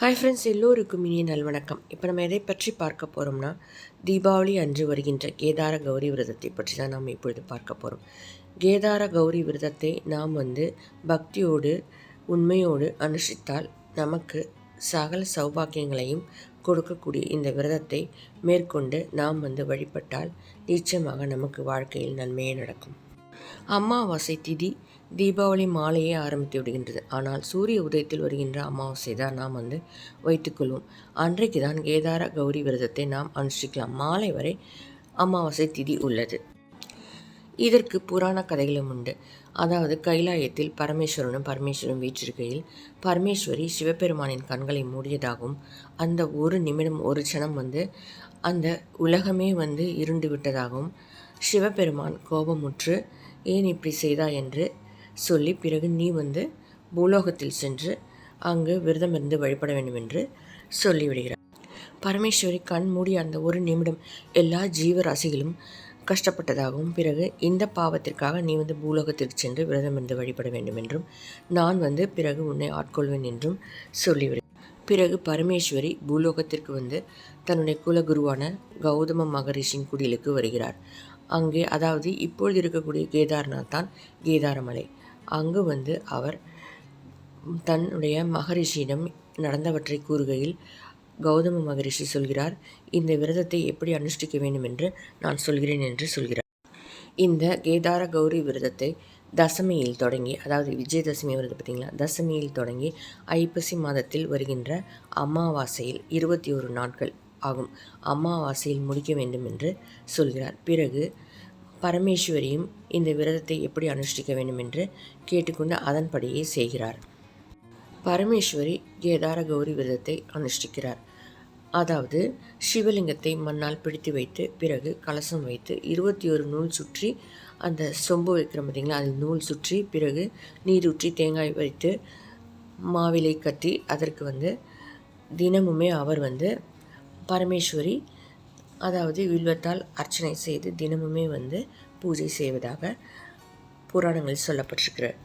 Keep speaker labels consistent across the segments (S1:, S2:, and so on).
S1: Hi friends எல்லோருக்கும் இனிய நல்வணக்கம். இப்போ நம்ம எதை பற்றி பார்க்க போகிறோம்னா தீபாவளி அன்று வருகின்ற கேதார கௌரி விரதத்தை பற்றி தான் நாம் இப்பொழுது பார்க்க போகிறோம் கேதார கௌரி விரதத்தை நாம் வந்து பக்தியோடு உண்மையோடு அனுஷ்டித்தால் நமக்கு சகல சௌபாக்கியங்களையும் கொடுக்கக்கூடிய இந்த விரதத்தை மேற்கொண்டு நாம் வந்து வழிபட்டால் நிச்சயமாக நமக்கு வாழ்க்கையில் நன்மையே நடக்கும். அமாவாசை திதி தீபாவளி மாலையே ஆரம்பித்து விடுகின்றது. ஆனால் சூரிய உதயத்தில் வருகின்ற அமாவாசை தான் நாம் வந்து வைத்துக்கொள்வோம் அன்றைக்கு தான் கேதார கௌரி விரதத்தை நாம் அனுஷ்டிக்கலாம். மாலை வரை அமாவாசை திதி உள்ளது. இதற்கு புராண கதைகளும் உண்டு. அதாவது கைலாயத்தில் பரமேஸ்வரனும் பரமேஸ்வரன் வீற்றிருக்கையில் பரமேஸ்வரி சிவபெருமானின் கண்களை மூடியதாகவும் அந்த ஒரு நிமிடம் ஒரு க்ஷணம் வந்து அந்த உலகமே வந்து இருண்டு விட்டதாகவும் சிவபெருமான் கோபமுற்று ஏன் இப்படி செய்தா என்று சொல்லி பிறகு நீ வந்து பூலோகத்தில் சென்று அங்கு விரதம் இருந்து வழிபட வேண்டும் என்று சொல்லிவிடுகிறார். பரமேஸ்வரி கண் மூடி அந்த ஒரு நிமிடம் எல்லா ஜீவராசிகளும் கஷ்டப்பட்டதாகவும் பிறகு இந்த பாவத்திற்காக நீ வந்து பூலோகத்திற்கு சென்று விரதம் இருந்து வழிபட வேண்டும் என்றும் நான் வந்து பிறகு உன்னை ஆட்கொள்வேன் என்றும் சொல்லிவிடு. பிறகு பரமேஸ்வரி பூலோகத்திற்கு வந்து தன்னுடைய குலகுருவான கௌதம மகரிஷின் குடிலுக்கு வருகிறார். அங்கே அதாவது இப்பொழுது இருக்கக்கூடிய கேதார்நாத் தான் கேதாரமலை. அங்கு வந்து அவர் தன்னுடைய மகரிஷியிடம் நடந்தவற்றை கூறுகையில் கௌதம மகரிஷி சொல்கிறார் இந்த விரதத்தை எப்படி அனுஷ்டிக்க வேண்டும் என்று நான் சொல்கிறேன் என்று சொல்கிறார். இந்த கேதார கௌரி விரதத்தை தசமியில் தொடங்கி அதாவது விஜயதசமி வருது பார்த்திங்களா? தசமியில் தொடங்கி ஐப்பசி மாதத்தில் வருகின்ற அமாவாசையில் இருபத்தி ஒரு நாட்கள் ஆகும். அமாவாசையில் முடிக்க வேண்டும் என்று சொல்கிறார். பிறகு பரமேஸ்வரியும் இந்த விரதத்தை எப்படி அனுஷ்டிக்க வேண்டும் என்று கேட்டுக்கொண்டு அதன்படியே செய்கிறார். பரமேஸ்வரி கேதார கௌரி விரதத்தை அனுஷ்டிக்கிறார். அதாவது சிவலிங்கத்தை மண்ணால் பிடித்து வைத்து பிறகு கலசம் வைத்து இருபத்தி ஒரு நூல் சுற்றி அந்த சொம்பு வைக்கிறோம் பார்த்திங்களா அதில் நூல் சுற்றி பிறகு நீர் ஊற்றி தேங்காய் வைத்து மாவிலை கட்டி அதற்கு வந்து தினமுமே அவர் வந்து பரமேஸ்வரி அதாவது வில்வத்தால் அர்ச்சனை செய்து தினமுமே வந்து பூஜை செய்வதாக புராணங்களில் சொல்லப்பட்டிருக்கிறார்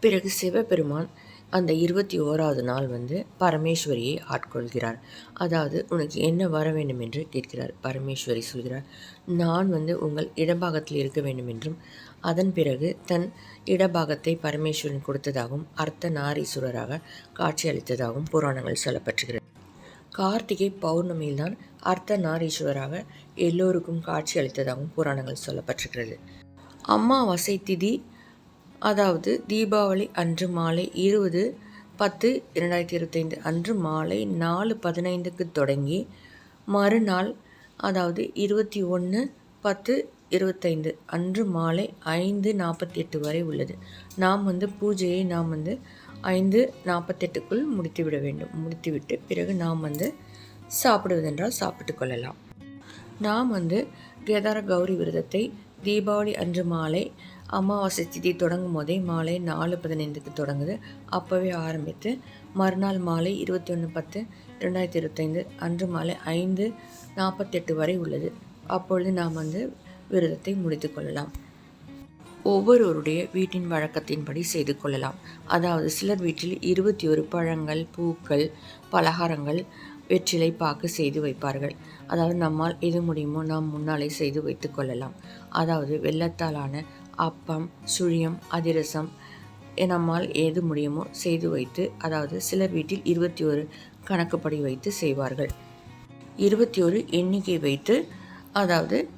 S1: பிறகு சிவபெருமான் அந்த இருபத்தி ஓராவது நாள் வந்து பரமேஸ்வரியை ஆட்கொள்கிறார். அதாவது உனக்கு என்ன வர வேண்டும் என்று கேட்கிறார். பரமேஸ்வரி சொல்கிறார் நான் வந்து உங்கள் இடபாகத்தில் இருக்க வேண்டும் என்றும் அதன் பிறகு தன் இடபாகத்தை பரமேஸ்வரன் கொடுத்ததாகவும் அர்த்த நாரீஸ்வரராக காட்சியளித்ததாகவும் புராணங்கள் சொல்லப்பட்டிருக்கிறது. கார்த்திகை பௌர்ணமியில்தான் அர்த்த நாரீஸ்வராக எல்லோருக்கும் காட்சி அளித்ததாகவும் புராணங்கள் சொல்லப்பட்டிருக்கிறது. அம்மாவாசை திதி அதாவது தீபாவளி அன்று மாலை இருபது பத்து இரண்டாயிரத்தி இருபத்தைந்து அன்று மாலை நாலு பதினைந்துக்கு தொடங்கி மறுநாள் அதாவது இருபத்தி ஒன்று பத்து இருபத்தைந்து அன்று மாலை ஐந்து நாற்பத்தி எட்டு வரை உள்ளது. நாம் வந்து பூஜையை நாம் வந்து ஐந்து நாற்பத்தெட்டுக்குள் முடித்துவிட வேண்டும். முடித்துவிட்டு பிறகு நாம் வந்து சாப்பிடுவதென்றால் சாப்பிட்டு கொள்ளலாம். நாம் வந்து கேதார கௌரி விரதத்தை தீபாவளி அன்று மாலை அமாவாசை திதி தொடங்கும் போதே மாலை நாலு பதினைந்துக்கு தொடங்குது. அப்போவே ஆரம்பித்து மறுநாள் மாலை இருபத்தி ஒன்று பத்து ரெண்டாயிரத்தி இருபத்தைந்து அன்று மாலை ஐந்து நாற்பத்தெட்டு வரை உள்ளது. அப்பொழுது நாம் வந்து விரதத்தை முடித்து கொள்ளலாம். ஒவ்வொருவருடைய வீட்டின் வழக்கத்தின்படி செய்து கொள்ளலாம். அதாவது சிலர் வீட்டில் இருபத்தி ஒரு பழங்கள் பூக்கள் பலகாரங்கள் வெற்றிலை பாக்கு செய்து வைப்பார்கள். அதாவது நம்மால் எது முடியுமோ நாம் முன்னாலே செய்து வைத்து கொள்ளலாம். அதாவது வெள்ளத்தாலான அப்பம் சுழியம் அதிரசம் நம்மால் எது முடியுமோ செய்து வைத்து அதாவது சிலர் வீட்டில் இருபத்தி ஒரு கணக்குப்படி வைத்து செய்வார்கள். இருபத்தி ஒரு எண்ணிக்கை வைத்து அதாவது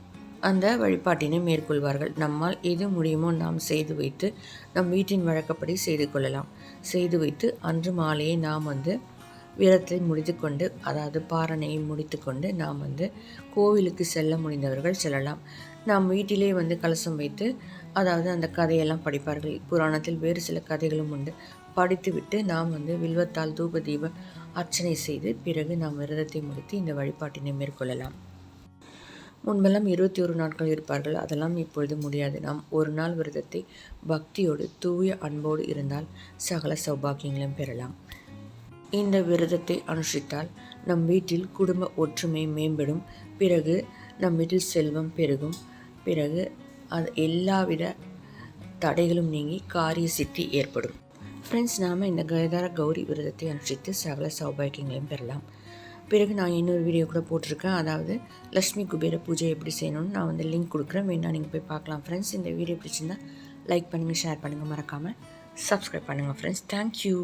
S1: அந்த வழிபாட்டினை மேற்கொள்வார்கள். நம்மால் எது முடியுமோ நாம் செய்து வைத்து நம் வீட்டின் வழக்கப்படி செய்து கொள்ளலாம். செய்து வைத்து அன்று மாலையை நாம் வந்து விரத்தை முடித்து கொண்டு அதாவது பாரணையை முடித்து கொண்டு நாம் வந்து கோவிலுக்கு செல்ல முடிந்தவர்கள் செல்லலாம். நாம் வீட்டிலே வந்து கலசம் வைத்து அதாவது அந்த கதையெல்லாம் படிப்பார்கள். புராணத்தில் வேறு சில கதைகளும் உண்டு. படித்துவிட்டு நாம் வந்து வில்வத்தால் தூப தீப அர்ச்சனை செய்து பிறகு நாம் விரதத்தை முடித்து இந்த வழிபாட்டினை மேற்கொள்ளலாம். முன்பெல்லாம் இருபத்தி ஒரு நாட்கள் இருப்பார்கள். அதெல்லாம் இப்பொழுது முடியாது. நாம் ஒரு நாள் விரதத்தை பக்தியோடு தூய அன்போடு இருந்தால் சகல சௌபாகியங்களும் பெறலாம். இந்த விரதத்தை அனுஷ்டித்தால் நம் வீட்டில் குடும்ப ஒற்றுமை மேம்படும். பிறகு நம் வீட்டில் செல்வம் பெருகும். பிறகு அது எல்லாவித தடைகளும் நீங்கி காரிய சித்தி ஏற்படும். ஃப்ரெண்ட்ஸ் நாம் இந்த கேதார கௌரி விரதத்தை அனுஷ்டித்து சகல சௌபாகியங்களையும் பெறலாம். பிறகு நான் இன்னொரு வீடியோ கூட போட்டிருக்கேன். அதாவது லக்ஷ்மி குபேர பூஜை எப்படி செய்யணும்னு நான் வந்து லிங்க் கொடுக்குறேன். வேணால் நீங்கள் போய் பார்க்கலாம் ஃப்ரெண்ட்ஸ் இந்த வீடியோ பிடிச்சிருந்தா லைக் பண்ணுங்கள் ஷேர் பண்ணுங்கள் மறக்காமல் சப்ஸ்கிரைப் பண்ணுங்கள் ஃப்ரெண்ட்ஸ் தேங்க்யூ